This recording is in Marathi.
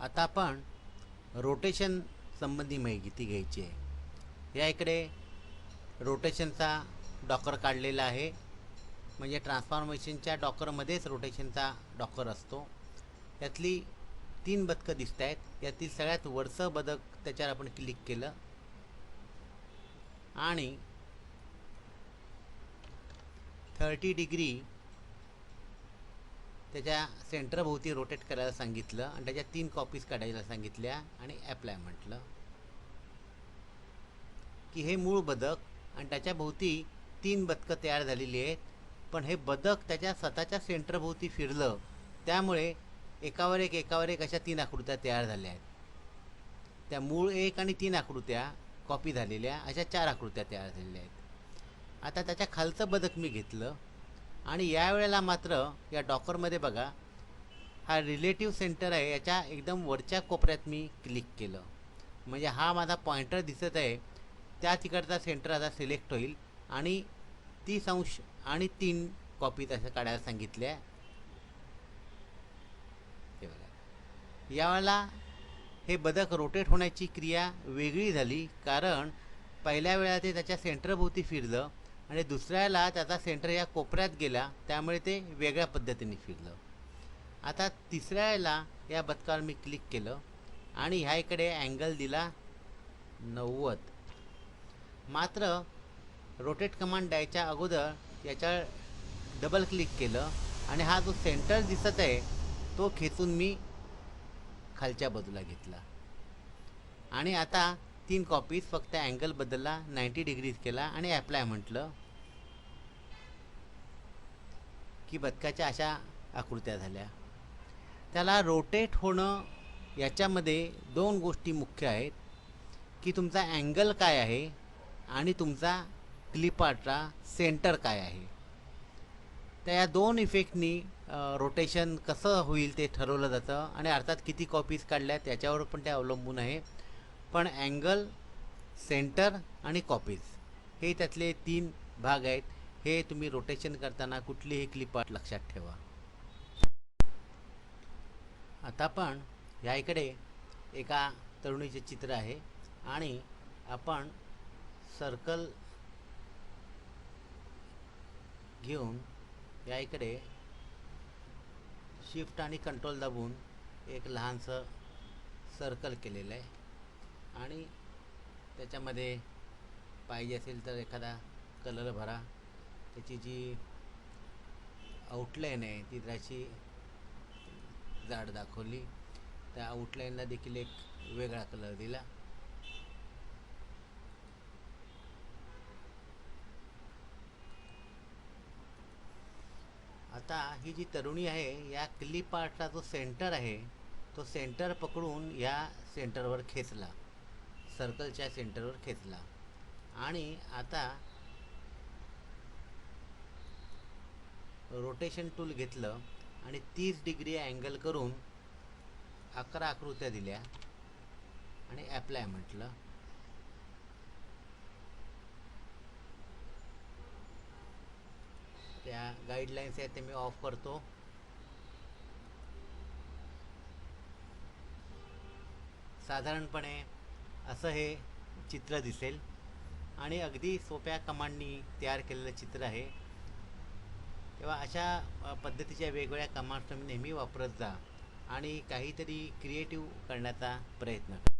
आता आपण रोटेशन संबंधी माहिती घ्यायची आहे. या इकडे रोटेशनचा डॉकर काढलेला आहे. म्हणजे ट्रान्सफॉर्मेशनच्या डॉकरमध्येच रोटेशनचा डॉकर असतो. यातली तीन बदकं दिसत आहेत. यातील सगळ्यात वरचं बदक त्याच्यावर आपण क्लिक केलं. आणि थर्टी डिग्री त्याच्या सेंटरभोवती रोटेट करायला सांगितलं आणि त्याच्या तीन कॉपीज काढायला सांगितल्या आणि ॲप्लाय म्हटलं. की हे मूळ बदक आणि त्याच्याभोवती तीन बदकं तयार झालेली आहेत पण हे बदक त्याच्या स्वतःच्या सेंटरभोवती फिरलं. त्यामुळे एकावर एक एकावर एक अशा तीन आकृत्या तयार झाल्या आहेत. त्या मूळ एक आणि तीन आकृत्या कॉपी झालेल्या अशा चार आकृत्या तयार झालेल्या आहेत. आता त्याच्या खालचं बदक मी घेतलं. आणि यावेळेला मात्र या डॉकरमध्ये बघा हा रिलेटिव्ह सेंटर आहे याच्या एकदम वरच्या कोपऱ्यात मी क्लिक केलं. म्हणजे हा माझा पॉइंटर दिसत आहे त्या तिकडचा सेंटर आता सिलेक्ट होईल. आणि तीस अंश आणि तीन कॉपी तसं काढायला सांगितल्या. हे बघा. यावेळेला हे बदक रोटेट होण्याची क्रिया वेगळी झाली कारण पहिल्या वेळा ते त्याच्या सेंटरभोवती फिरलं. आणि दुसऱ्याला त्याचा सेंटर या कोपऱ्यात गेला त्यामुळे ते वेगळ्या पद्धतीने फिरलं. आता तिसऱ्याला या बदकावर मी क्लिक केलं आणि ह्या इकडे अँगल दिला नव्वद. मात्र रोटेट कमांड द्यायच्या अगोदर याच्या डबल क्लिक केलं आणि हा जो सेंटर दिसत आहे तो खेचून मी खालच्या बाजूला घेतला. आणि आता तीन कॉपीज फक्त अँगल बदलला नाईंटी डिग्रीज केला आणि ॲप्लाय म्हटलं की बदकाच्या अशा आकृत्या झाल्या. त्याला रोटेट होणं याच्यामध्ये दोन गोष्टी मुख्य आहेत की तुमचा अँगल काय आहे आणि तुमचा क्लिपार्टचा सेंटर काय आहे. तर या दोन इफेक्टनी रोटेशन कसं होईल ते ठरवलं जातं आणि अर्थात किती कॉपीज काढल्या त्याच्यावर पण ते अवलंबून आहे. पण अँगल सेंटर आणि कॉपीज. हे त्यातले तीन भाग आहेत. हे तुम्ही रोटेशन करताना कुठलीही क्लिपार्ट लक्षात ठेवा. आता आपण ह्या इकडे एका तरुणीचे चित्र आहे आणि आपण सर्कल घेऊन या इकडे शिफ्ट आणि कंट्रोल दाबून एक लहानसं सर्कल केलेलं आहे. आणि त्याच्यामध्ये पाहिजे असेल तर एखादा कलर भरा. त्याची जी आउटलाईन आहे ती जराशी जाड दाखवली. त्या आउटलाईनला देखील एक वेगळा कलर दिला. आता ही जी तरुणी आहे या क्लिप आर्टचा जो सेंटर आहे तो सेंटर पकडून या सेंटरवर खेचला. सर्कलच्या सेंटरवर खेचला. आणि आता रोटेशन टूल घेतलं आणि तीस डिग्री अँगल करून अकरा आकृत्या दिल्या. आणि ॲप्लाय म्हटलं. त्या गाईडलाईन्स आहेत ते मी ऑफ करतो. साधारणपणे असं हे चित्र दिसेल. आणि अगदी सोप्या कमांडनी तयार केलेलं चित्र आहे. तेव्हा अशा पद्धतीच्या वेगवेगळ्या कमांड्स तुम्ही नेहमी वापरत जा आणि काहीतरी क्रिएटिव्ह करण्याचा प्रयत्न करा.